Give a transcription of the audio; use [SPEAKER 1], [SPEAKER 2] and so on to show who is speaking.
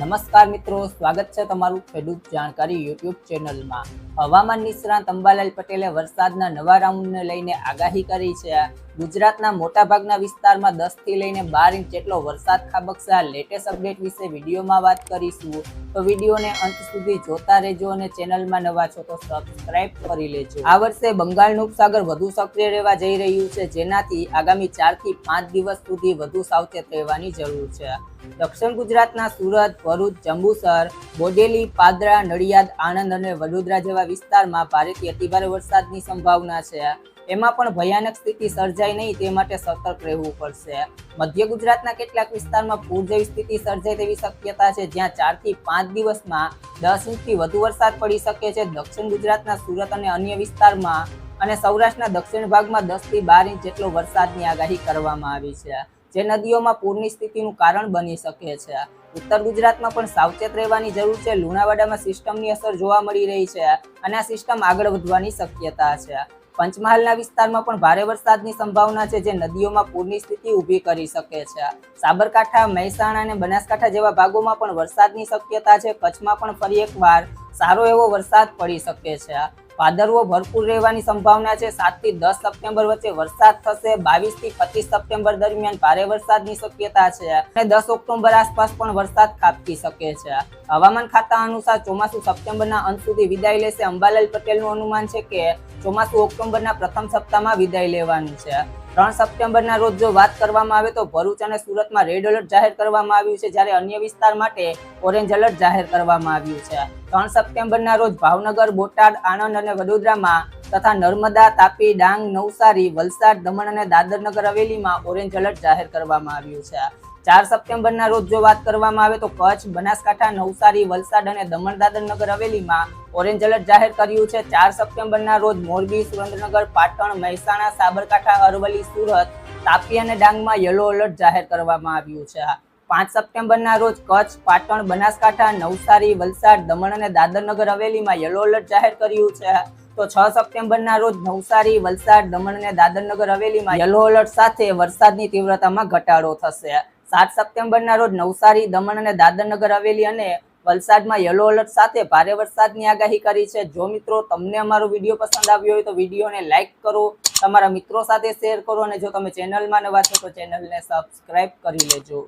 [SPEAKER 1] નમસ્કાર મિત્રો, સ્વાગત છે તમારું ખેડૂત જાણકારી યુટ્યુબ ચેનલમાં. હવામાન નિષ્ણાંત અંબાલાલ પટેલે વરસાદના નવા રાઉન્ડને લઈને આગાહી કરી છે. ગુજરાતના મોટાભાગના વિસ્તારમાં દસથી લઈને બાર ઇંચ જેટલો વરસાદ ખાબકશે. આ લેટેસ્ટ અપડેટ વિશે વિડીયોમાં વાત કરીશું. તો વિડીયોને અંત સુધી જોતા રહેજો અને ચેનલમાં નવા છો તો સબસ્ક્રાઇબ કરી લેજો. આ વર્ષે બંગાળનું ઉપસાગર વધુ સક્રિય રહેવા જઈ રહ્યું છે, જેનાથી આગામી ચારથી પાંચ દિવસ સુધી વધુ સાવચેત રહેવાની જરૂર છે. દક્ષિણ ગુજરાતના સુરત, ભરૂચ, જંબુસર, બોડેલી, પાદરા, નડિયાદ, આણંદ અને વડોદરા જેવા વિસ્તારમાં ભારેથી અતિભારે વરસાદની સંભાવના છે. એમાં પણ ભયાનક સ્થિતિ સર્જાય નહીં તે માટે સતર્ક રહેવું પડશે. મધ્ય ગુજરાતના કેટલાક વિસ્તારમાં પૂર જેવી સ્થિતિ સર્જાય તેવી શક્યતા છે, જ્યાં ચારથી પાંચ દિવસમાં દસ ઇંચથી વધુ વરસાદ પડી શકે છે. દક્ષિણ ગુજરાતના સુરત અને અન્ય વિસ્તારમાં અને સૌરાષ્ટ્રના દક્ષિણ ભાગમાં દસથી બાર ઇંચ જેટલો વરસાદની આગાહી કરવામાં આવી છે. જે નદીઓમાં પૂરની સ્થિતિનું કારણ બની શકે છે. ઉત્તર ગુજરાતમાં પણ સાવચેત રહેવાની જરૂર છે. લુણાવાડામાં સિસ્ટમની અસર જોવા મળી રહી છે અને આ સિસ્ટમ આગળ વધવાની શક્યતા છે. પંચમહાલના વિસ્તારમાં પણ ભારે વરસાદની સંભાવના છે જે નદીઓમાં પૂરની સ્થિતિ ઊભી કરી શકે છે. સાબરકાંઠા, મહેસાણા અને બનાસકાંઠા જેવા ભાગોમાં પણ વરસાદની શક્યતા છે. કચ્છમાં પણ ફરી એકવાર સારો એવો વરસાદ પડી શકે છે. ભાદરવો ભરપૂર રહેવાની સંભાવના છે. સાતથી દસ સપ્ટેમ્બર વચ્ચે વરસાદ થશે. બાવીસથી પચીસ સપ્ટેમ્બર દરમિયાન ભારે વરસાદની શક્યતા છે અને દસ ઓક્ટોબર આસપાસ પણ વરસાદ ખાબકી શકે છે. હવામાન ખાતા અનુસાર ચોમાસું સપ્ટેમ્બરના અંત સુધી વિદાય લેશે. અંબાલાલ પટેલનું અનુમાન છે કે ચોમાસું ઓક્ટોબરના પ્રથમ સપ્તાહમાં વિદાય લેવાનું છે. ત્રણ સપ્ટેમ્બરના રોજ જો વાત કરવામાં આવે તો ભરૂચ અને સુરતમાં રેડ એલર્ટ જાહેર કરવામાં આવ્યું છે, જ્યારે અન્ય વિસ્તાર માટે ઓરેન્જ એલર્ટ જાહેર કરવામાં આવ્યું છે. ત્રણ સપ્ટેમ્બરના રોજ ભાવનગર, બોટાદ, આણંદ અને વડોદરામાં તથા નર્મદા, તાપી, ડાંગ, નવસારી, વલસાડ, દમણ અને દાદર નગર હવેલીમાં ઓરેન્જ એલર્ટ જાહેર કરવામાં આવ્યું છે. ચાર સપ્ટેમ્બરના રોજ જો વાત કરવામાં આવે તો કચ્છ, બનાસકાંઠા, નવસારી, વલસાડ અને દમણ દાદર નગર હવેલીમાં ઓરેન્જ એલર્ટ જાહેર કર્યું છે. ચાર સપ્ટેમ્બરના રોજ મોરબી, સુરેન્દ્રનગર, પાટણ, મહેસાણા, સાબરકાંઠા, અરવલ્લી, સુરત, તાપી અને ડાંગમાં યલો એલર્ટ જાહેર કરવામાં આવ્યું છે. પાંચ સપ્ટેમ્બરના રોજ કચ્છ, પાટણ, બનાસકાંઠા, નવસારી, વલસાડ, દમણ અને દાદર નગર હવેલીમાં યલો એલર્ટ જાહેર કર્યું છે. તો છ સપ્ટેમ્બરના રોજ નવસારી, વલસાડ, દમણ અને દાદર નગર હવેલીમાં યલો એલર્ટ સાથે વરસાદની તીવ્રતામાં ઘટાડો થશે. સાત સપ્ટેમ્બરના રોજ નવસારી, દમણ અને દાદરનગર હવેલી અને વલસાડમાં યલો એલર્ટ સાથે ભારે વરસાદની આગાહી કરી છે. જો મિત્રો તમને અમારો વીડિયો પસંદ આવ્યો હોય તો વિડીયોને લાઇક કરો, તમારા મિત્રો સાથે શેર કરો અને જો તમે ચેનલમાં નવા છો તો ચેનલને સબસ્ક્રાઇબ કરી લેજો.